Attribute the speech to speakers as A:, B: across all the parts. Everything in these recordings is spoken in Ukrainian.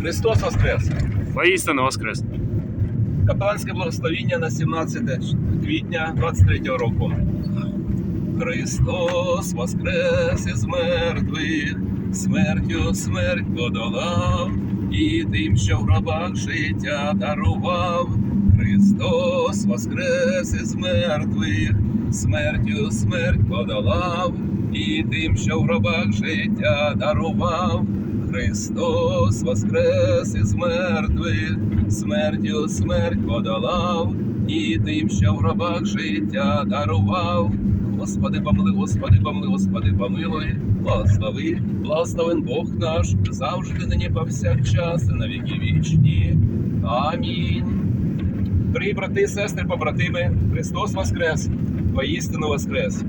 A: Христос Воскрес!
B: Воістину воскрес.
A: Капеланське благословіння на 17 квітня 23 року. Христос Воскрес із мертвих, смертю смерть подолав, і тим, що в гробах життя дарував. Христос Воскрес із мертвих, смертю смерть подолав, і тим, що в гробах життя дарував. Христос Воскрес із мертвих, смертю смерть подолав, і тим, що в гробах життя дарував. Господи, помили, Господи, помили, Господи, помилуй, благослови, благословен Бог наш, завжди нині повсякчас, і на віки вічні. Амінь. Дорогі брати, сестри, побратими, Христос Воскрес, воістину Воскрес.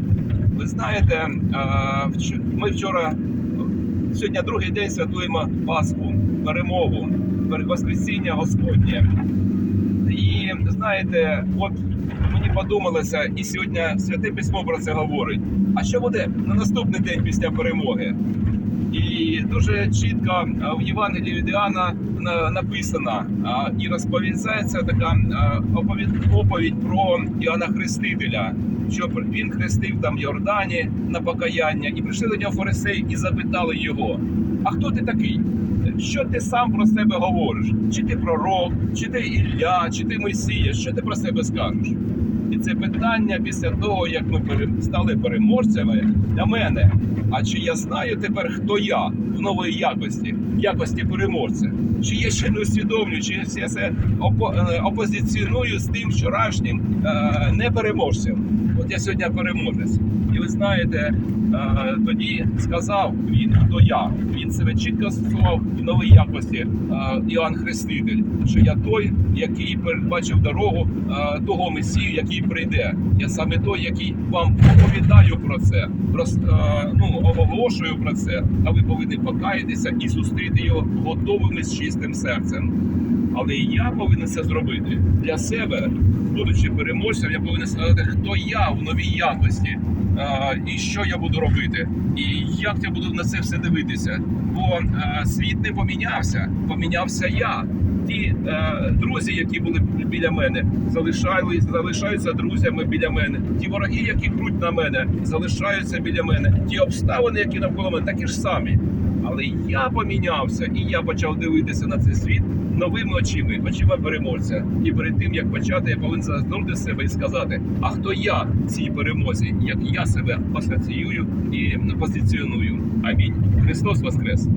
A: Ви знаєте, ми вчора, сьогодні другий день святуємо Пасху, перемогу, Воскресіння Господнє. І знаєте, от мені подумалося, і сьогодні святе письмо про це говорить. А що буде на наступний день після перемоги? І дуже чітко в Євангелії від Іоанна на- написано і розповідається така оповідь, оповідь про Іоанна Хрестителя, що він хрестив там Йордані на покаяння, і прийшли до нього фарисеї і запитали його: А хто ти такий? Що ти сам про себе говориш? Чи ти пророк, чи ти Ілля, чи ти Мойсія? Що ти про себе скажеш? Це питання після того, як ми стали переможцями для мене. А чи я знаю тепер, хто я в новій якості, в якості переможця? Чи я ще не усвідомлюю, чи я це е, опозиціоную з тим вчорашнім е, непереможцем? От я сьогодні переможець. І ви знаєте, е, тоді сказав він, хто я. Він себе чітко застосував в новій якості Іоанн Хреститель, що я той, який передбачив дорогу того Месію, який прийде. Я саме той, який вам оповідаю про це, про, е, ну, оголошую про це, а ви повинні покаятися і зустріти його готовими з чистим серцем. Але я повинен це зробити для себе, будучи переможцем, я повинен сказати, хто я в новій якості, а, і що я буду робити, і як я буду на це все дивитися. Бо а, світ не помінявся, помінявся я. Ті е, друзі, які були біля мене, залишали, залишаються друзями біля мене. Ті вороги, які круть на мене, залишаються біля мене. Ті обставини, які навколо мене, такі ж самі. Але я помінявся, і я почав дивитися на цей світ новими очима, очима переможця. І перед тим як почати, я повинен зазирнути себе і сказати: а хто я в цій перемозі, як я себе асоціюю і позиціоную. Амінь. Христос Воскрес!